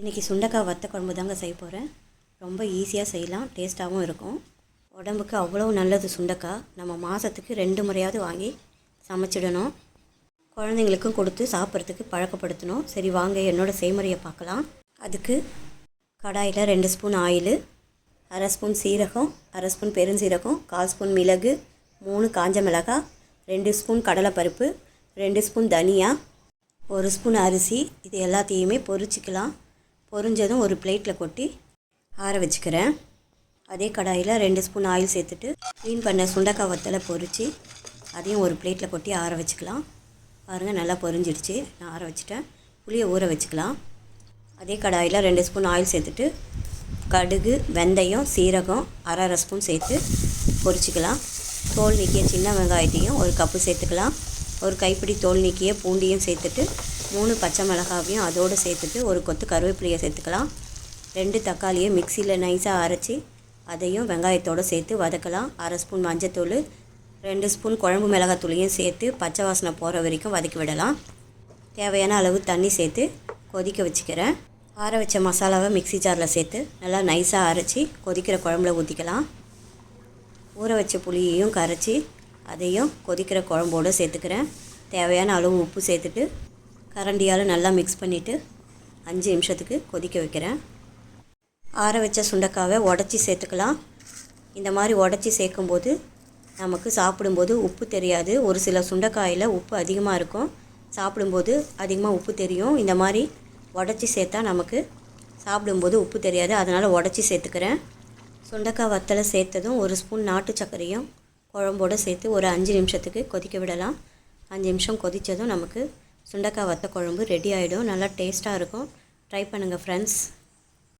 இன்றைக்கி சுண்டக்காய் வத்த குழம்பு தாங்க செய்ய போகிறேன் ரொம்ப ஈஸியாக செய்யலாம். டேஸ்ட்டாகவும் இருக்கும். உடம்புக்கு அவ்வளோ நல்லது சுண்டக்காய். நம்ம மாதத்துக்கு ரெண்டு முறையாவது வாங்கி சமைச்சிடணும். குழந்தைங்களுக்கும் கொடுத்து சாப்பிட்றதுக்கு பழக்கப்படுத்தணும். சரி வாங்க என்னோடய செய்முறையை பார்க்கலாம். அதுக்கு கடாயில் ரெண்டு ஸ்பூன் ஆயில் அரை ஸ்பூன் சீரகம் அரை ஸ்பூன் பெருஞ்சீரகம் கால் ஸ்பூன் மிளகு மூணு காஞ்ச மிளகாய் ரெண்டு ஸ்பூன் கடலைப்பருப்பு ரெண்டு ஸ்பூன் தனியா ஒரு ஸ்பூன் அரிசி. இது எல்லாத்தையுமே பொரிச்சிக்கலாம். பொரிஞ்சதும் ஒரு பிளேட்டில் கொட்டி ஆற வச்சுக்கிறேன். அதே கடாயில் ரெண்டு ஸ்பூன் ஆயில் சேர்த்துட்டு க்ளீன் பண்ண சுண்டக்காய் வத்தலை பொரித்து அதையும் ஒரு பிளேட்டில் கொட்டி ஆற வச்சுக்கலாம். பாருங்கள் நல்லா பொரிஞ்சிடுச்சு. நான் ஆற வச்சுட்டேன். புளியை ஊற வச்சுக்கலாம். அதே கடாயில் ரெண்டு ஸ்பூன் ஆயில் சேர்த்துட்டு கடுகு வெந்தயம் சீரகம் அரை அரை ஸ்பூன் சேர்த்து பொரிச்சிக்கலாம். தோல் நீக்கிய சின்ன வெங்காயத்தையும் ஒரு கப்பு சேர்த்துக்கலாம். ஒரு கைப்பிடி தோல் நீக்கிய பூண்டியும் சேர்த்துட்டு மூணு பச்சை மிளகாவையும் அதோடு சேர்த்துட்டு ஒரு கொத்து கருவேப்பிலையை சேர்த்துக்கலாம். ரெண்டு தக்காளியை மிக்சியில் நைஸாக அரைச்சி அதையும் வெங்காயத்தோடு சேர்த்து வதக்கலாம். அரை ஸ்பூன் மஞ்சத்தூள் ரெண்டு ஸ்பூன் குழம்பு மிளகாத்தூளையும் சேர்த்து பச்சை வாசனை போகிற வரைக்கும் வதக்கி விடலாம். தேவையான அளவு தண்ணி சேர்த்து கொதிக்க வச்சுக்கிறேன். ஆற வச்ச மசாலாவை மிக்ஸி ஜாரில் சேர்த்து நல்லா நைஸாக அரைச்சி கொதிக்கிற குழம்புல ஊற்றிக்கலாம். ஊற வச்ச புளியையும் கரைச்சி அதையும் கொதிக்கிற குழம்போடு சேர்த்துக்கிறேன். தேவையான அளவு உப்பு சேர்த்துட்டு கரண்டியால் நல்லா மிக்ஸ் பண்ணிவிட்டு அஞ்சு நிமிஷத்துக்கு கொதிக்க வைக்கிறேன். ஆற வச்ச சுண்டக்காவை உடச்சி சேர்த்துக்கலாம். இந்த மாதிரி உடச்சி சேர்க்கும்போது நமக்கு சாப்பிடும்போது உப்பு தெரியாது. ஒரு சில சுண்டைக்காயில் உப்பு அதிகமாக இருக்கும். சாப்பிடும்போது அதிகமாக உப்பு தெரியும். இந்த மாதிரி உடச்சி சேர்த்தா நமக்கு சாப்பிடும்போது உப்பு தெரியாது. அதனால் உடச்சி சேர்த்துக்கிறேன். சுண்டைக்காய் வத்தலை சேர்த்ததும் ஒரு ஸ்பூன் நாட்டு சர்க்கரையும் குழம்போடு சேர்த்து ஒரு அஞ்சு நிமிஷத்துக்கு கொதிக்க விடலாம். அஞ்சு நிமிஷம் கொதித்ததும் நமக்கு சுண்டக்காய் வத்த குழம்பு ரெடி ஆகிடும் நல்லா டேஸ்ட்டாக இருக்கும். ட்ரை பண்ணுங்கள் ஃப்ரெண்ட்ஸ்